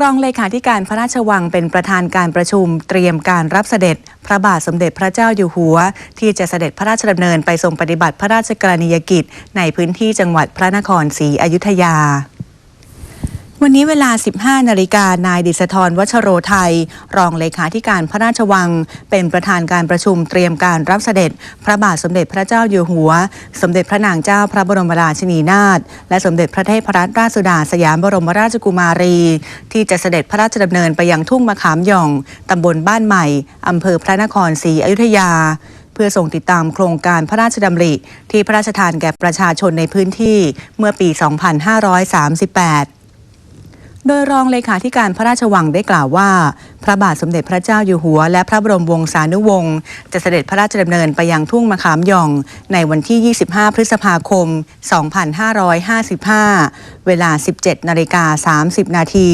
รองเลขาธิการพระราชวังเป็นประธานการประชุม เตรียมการรับเสด็จ พระบาทสมเด็จพระเจ้าอยู่หัว ที่จะเสด็จพระราชดำเนินไปทรงปฏิบัติพระราชกรณียกิจ ในพื้นที่จังหวัดพระนครศรีอยุธยา วันนี้เวลา 15 นาฬิกา นายดิษฐรวัชโรไทย รองเลขาธิการพระราชวัง เป็นประธานการประชุมเตรียมการรับเสด็จ พระบาทสมเด็จพระเจ้าอยู่หัว สมเด็จพระนางเจ้าพระบรมราชินีนาถ และสมเด็จพระเทพรัตนราชสุดาสยามบรมราชกุมารี ที่จะเสด็จพระราชดำเนินไปยังทุ่งมะขามหย่อง ตำบลบ้านใหม่ อำเภอพระนครศรีอยุธยาเพื่อส่งติดตามโครงการพระราชดำริ ที่พระราชทานแก่ประชาชนในพื้นที่เมื่อปี 2538 โดยรองเลขาธิการพระราชวังได้กล่าวว่า พระบาทสมเด็จพระเจ้าอยู่หัว และพระบรมวงศานุวงศ์จะเสด็จพระราชดำเนินไปยังทุ่งมะขามหย่อง ในวันที่ 25 พฤษภาคม 2555 เวลา 17นาฬิกา30 นาที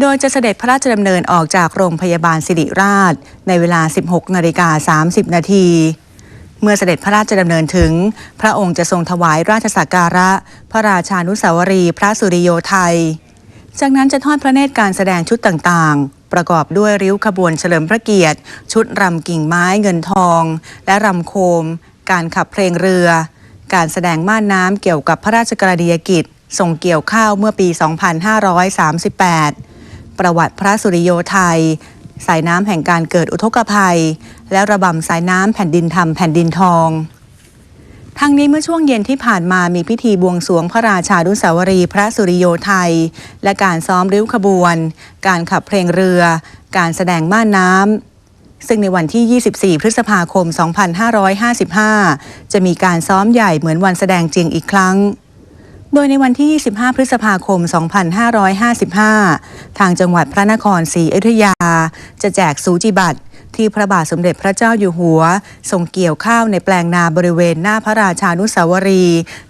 โดยจะเสด็จพระราชดำเนินออกจากโรงพยาบาลสิริราช ในเวลา 16นาฬิกา30 นาทีเมื่อเสด็จพระราชดำเนินถึง พระองค์จะทรงถวายราชสักการะ พระราชานุสาวรี พระสุริโยไทย จากนั้นจะทอดพระเนตรการแสดงชุดต่างๆ ประกอบด้วยริ้วขบวนเฉลิมพระเกียรติ ชุดรำกิ่งไม้เงินทอง และรำโคม การขับเพลงเรือ การแสดงม่านน้ำเกี่ยวกับพระราชกรณียกิจส่งเกี่ยวข้าวเมื่อปี 2538 ประวัติพระสุริโยไทย สายน้ำแห่งการเกิดอุทกภัย และระบำสายน้ำแผ่นดินธรรมแผ่นดินทอง ทั้งนี้เมื่อช่วงเย็นที่ผ่านมามีพิธีบวงสรวงพระราชานุสาวรีพระสุริโยไทย และการซ้อมริ้วขบวน การขับเพลงเรือ การแสดงม่านน้ำซึ่งในวันที่ 24 พฤษภาคม 2555 จะมีการซ้อมใหญ่เหมือนวันแสดงจริงอีกครั้ง โดยในวันที่ 25 พฤษภาคม 2555 ทางจังหวัดพระนครศรีอยุธยา จะแจกสูจิบัตร ที่พระบาทสมเด็จพระเจ้าอยู่หัวทรงเกี่ยวข้าวในแปลงนาบริเวณหน้าพระราชานุสาวรี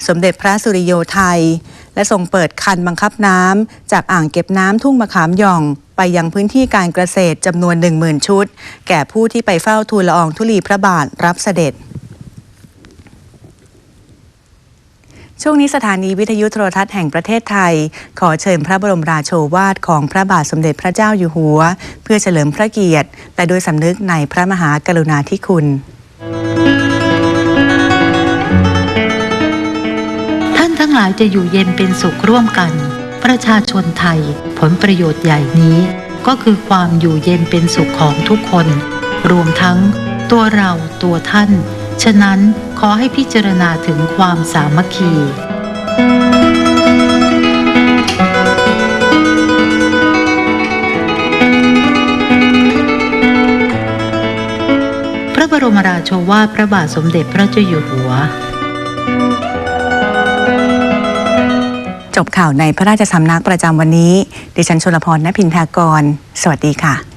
สมเด็จพระสุริโยไทย และทรงเปิดคันบังคับน้ำจากอ่างเก็บน้ำทุ่งมะขามหย่อง ไปยังพื้นที่การเกษตรจำนวน 10,000 ชุด แก่ผู้ที่ไปเฝ้าทูลละอองธุลีพระบาทรับเสด็จ ช่วงนี้สถานีวิทยุโทรทัศน์แห่งประเทศไทย ขอเชิญพระบรมราโชวาทของพระบาทสมเด็จพระเจ้าอยู่หัว เพื่อเฉลิมพระเกียรติ และโดยสำนึกในพระมหากรุณาธิคุณ ท่านทั้งหลายจะอยู่เย็นเป็นสุขร่วมกัน ประชาชนไทยผลประโยชน์ใหญ่นี้ ก็คือความอยู่เย็นเป็นสุขของทุกคน รวมทั้งตัวเราตัวท่าน ฉะนั้นขอให้พิจารณาถึงความสามัคคีพระบรมราโชวาทพระบาทสมเด็จพระเจ้าอยู่หัว จบข่าวในพระราชสำนักประจำวันนี้ ดิฉันชลพรณพินทากร สวัสดีค่ะ